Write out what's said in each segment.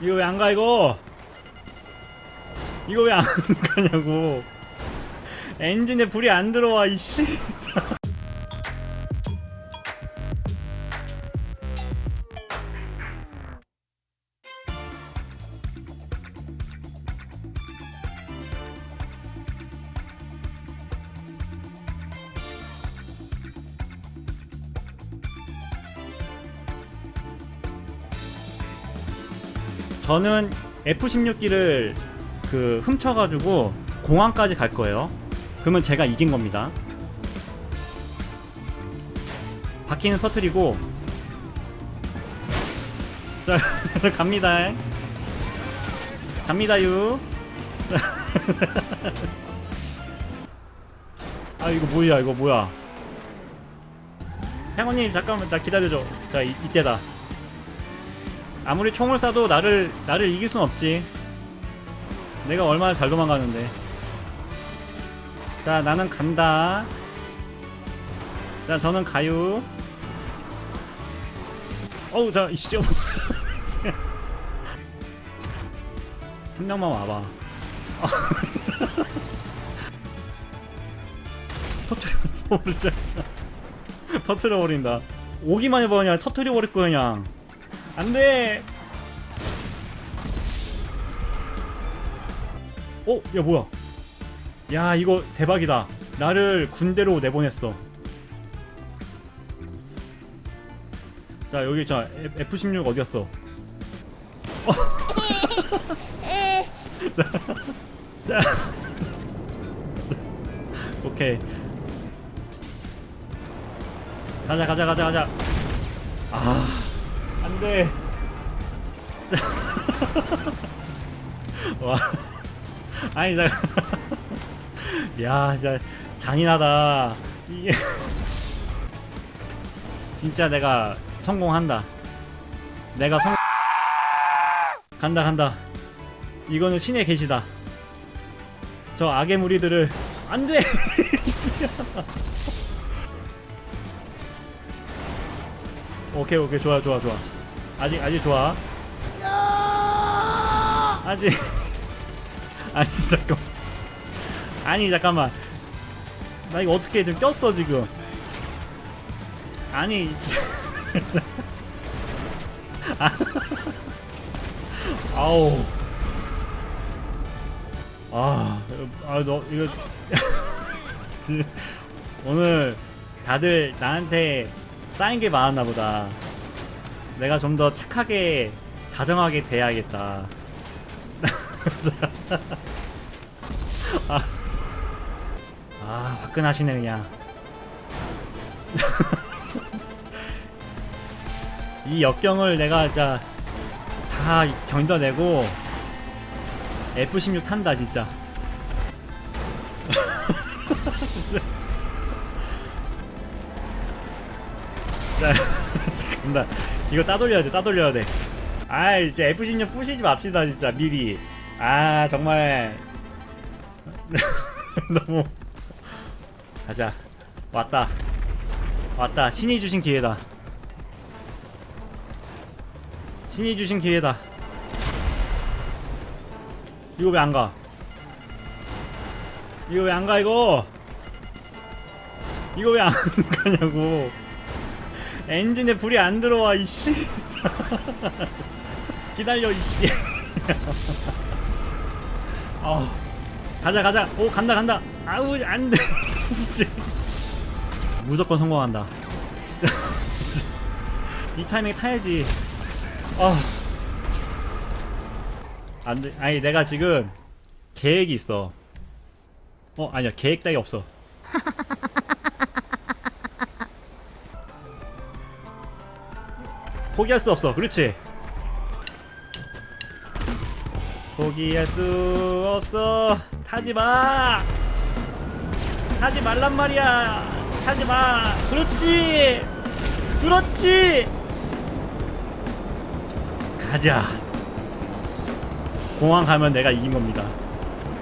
이거 왜 안 가 이거? 이거 왜 안 가냐고. 엔진에 불이 안 들어와 이씨 저는 F16기를 그 훔쳐가지고 공항까지 갈 거예요. 그러면 제가 이긴 겁니다. 바퀴는 터트리고 자 갑니다. 갑니다유. 아 이거 뭐야 이거 뭐야? 행원님 잠깐만 나 기다려줘. 자 이, 이때다. 아무리 총을 쏴도 나를 나를 이길 순 없지. 내가 얼마나 잘 도망가는데. 자, 나는 간다. 자, 저는 가요. 어우, 자, 이씨 좀. 한 명만 와봐. 터트려 버린다. 터트려 버린다. 오기만 해봐 그냥 터트려 버릴 거야 그냥. 안돼. 어, 야 뭐야? 야 이거 대박이다. 나를 군대로 내보냈어. 자 여기 자 F16 어디 갔어? 어. 자, 자, 오케이. 가자 가자 가자 가자. 아. 안 돼. 와. 아니 나. 야 진짜 잔인하다. 이게 진짜 내가 성공한다. 내가 성. 간다 간다. 이거는 신의 계시다. 저 악의 무리들을 안 돼. 오케이 오케이 좋아 좋아 좋아. 아직 아직 좋아. 아직 아니 잠깐. 아니 잠깐만. 나 이거 어떻게 좀 꼈어 지금. 아니. 아. 아우. 아, 아, 너 이거 지- 오늘 다들 나한테 쌓인 게 많았나 보다. 내가 좀 더 착하게 다정하게 대해야겠다. 아, 아 화끈하시네 그냥. 이 역경을 내가 진짜 다 견뎌내고 F16 탄다 진짜. 자, 간다. 이거 따돌려야 돼, 따돌려야 돼. 아, 이제 F16 부시지 맙시다, 진짜, 미리. 아, 정말. 너무. 가자. 왔다. 왔다. 신이 주신 기회다. 신이 주신 기회다. 이거 왜 안 가? 이거 왜 안 가, 이거? 이거 왜 안 가냐고. 엔진에 불이 안 들어와 이씨. 기다려 이씨. 아 가자 가자. 오 간다 간다. 아우 안돼. 무조건 성공한다. 이 타이밍 타야지. 아. 안돼. 아니 내가 지금 계획이 있어. 어 아니야. 계획 따위 없어 포기할 수 없어. 그렇지. 포기할 수 없어. 타지 마. 타지 말란 말이야. 타지 마. 그렇지. 그렇지. 가자. 공항 가면 내가 이긴 겁니다.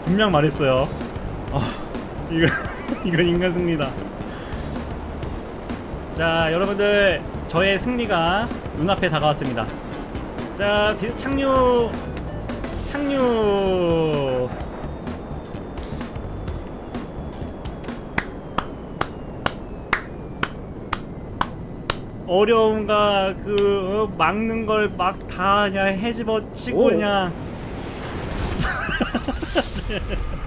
분명 말했어요. 어, 이거 이건 인간 승리다. 자, 여러분들 저의 승리가 눈앞에 다가왔습니다. 자 비- 착륙 착륙 어려움과 그 어, 막는 걸 막 다 그냥 해집어 치고 오. 그냥